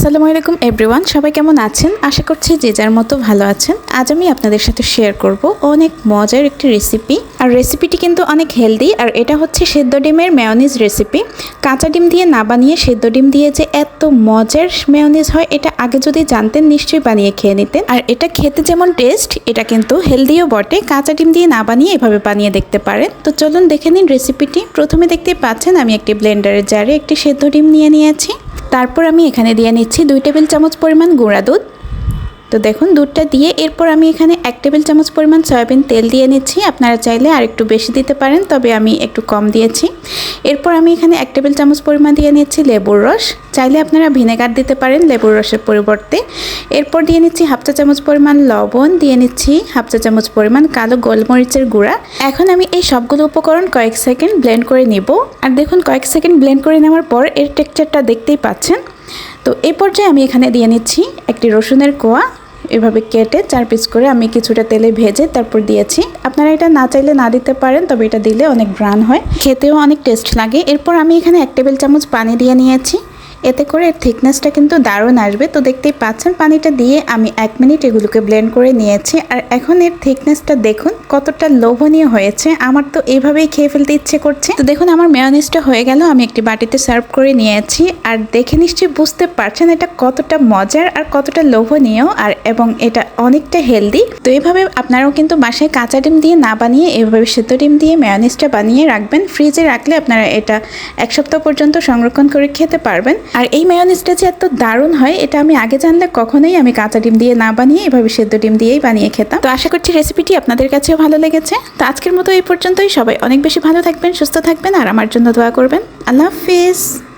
আসসালামু আলাইকুম এভরিওয়ান সবাই কেমন আছেন? আশা করছি যে যার মতো ভালো আছেন। আজ আমি আপনাদের সাথে শেয়ার করব অনেক মজার একটি রেসিপি আর রেসিপিটি কিন্তু অনেক হেলদি আর এটা হচ্ছে সেদ্ধ ডিমের মেয়নিজ রেসিপি কাঁচা ডিম দিয়ে না বানিয়ে সেদ্ধ ডিম দিয়ে যে এত মজার মেয়নিজ হয়, এটা আগে যদি জানতেন, নিশ্চয়ই বানিয়ে খেয়ে নিতেন। আর এটা খেতে যেমন টেস্ট এটা কিন্তু হেলদিও বটে। কাঁচা ডিম দিয়ে না বানিয়ে এভাবে বানিয়ে দেখতে পারেন। তো চলুন দেখে নিন রেসিপিটি প্রথমে দেখতে পাচ্ছেন, আমি একটি ব্লেন্ডারের জারে একটি সেদ্ধ ডিম নিয়ে নিয়েছি। তারপর আমি এখানে দিয়ে নিচ্ছি দুই টেবিল চামচ পরিমাণ গুঁড়া দুধ। তো দেখুন, দুধটা দিয়ে এরপর আমি এখানে এক টেবিল চামচ পরিমাণ সয়াবিন তেল দিয়ে নিচ্ছি। আপনারা চাইলে আর একটু বেশি দিতে পারেন, তবে আমি একটু কম দিয়েছি। এরপর আমি এখানে এক টেবিল চামচ পরিমাণ দিয়ে নিচ্ছি লেবুর রস। চাইলে আপনারা ভিনেগার দিতে পারেন লেবুর রসের পরিবর্তে। এরপর দিয়ে নিচ্ছি হাফ চা চামচ পরিমাণ লবণ, দিয়ে নিচ্ছি হাফ চা চামচ পরিমাণ কালো গোলমরিচের গুঁড়া। এখন আমি এই সবগুলো উপকরণ কয়েক সেকেন্ড ব্লেন্ড করে নিব। আর দেখুন, কয়েক সেকেন্ড ব্লেন্ড করে নেওয়ার পর এর টেক্সচারটা দেখতেই পাচ্ছেন। তো এই পর্যায়ে আমি এখানে দিয়ে নিচ্ছি একটি রসুনের কোয়া। এভাবে কেটে চার পিস করে আমি কিছুটা তেলে ভেজে তারপর দিয়েছি। আপনারা এটা না চাইলে না দিতে পারেন, তবে এটা দিলে অনেক ব্রান হয়। খেতেও অনেক টেস্ট লাগে। এরপর আমি এখানে এক টেবিল চামচ পানি দিয়ে নিয়েছি। এতে করে এর থিকনেসটা কিন্তু দারুণ আসবে। তো দেখতেই পাচ্ছেন, পানিটা দিয়ে আমি এক মিনিট এগুলোকে ব্লেন্ড করে নিয়েছি। আর এখন এর থিকনেসটা দেখুন, কতটা লোভনীয় হয়েছে। আমার তো এইভাবেই খেয়ে ফেলতে ইচ্ছে করছে। তো দেখুন, আমার মেয়নিজটা হয়ে গেল, আমি একটি বাটিতে সার্ভ করে নিয়েছি। আর দেখে নিশ্চয়ই বুঝতে পারছেন, এটা কতটা মজার আর কতটা লোভনীয়। আর এবং এটা অনেকটা হেলদি তো এইভাবে আপনারাও কিন্তু বাসায় কাঁচা ডিম দিয়ে না বানিয়ে, এভাবে সেদ্ধ ডিম দিয়ে মেয়নিজটা বানিয়ে রাখবেন। ফ্রিজে রাখলে আপনারা এটা এক সপ্তাহ পর্যন্ত সংরক্ষণ করে খেতে পারবেন। আর এই মায়োনিজটা যে এত দারুণ হয়, এটা আমি আগে জানলে কখনোই আমি কাঁচা ডিম দিয়ে না বানিয়ে, এভাবে সেদ্ধ ডিম দিয়েই বানিয়ে খেতাম। তো আশা করছি রেসিপিটি আপনাদের কাছেও ভালো লেগেছে। তো আজকের মতো এই পর্যন্তই। সবাই অনেক বেশি ভালো থাকবেন, সুস্থ থাকবেন, আর আমার জন্য দোয়া করবেন। আল্লাহ হাফিজ।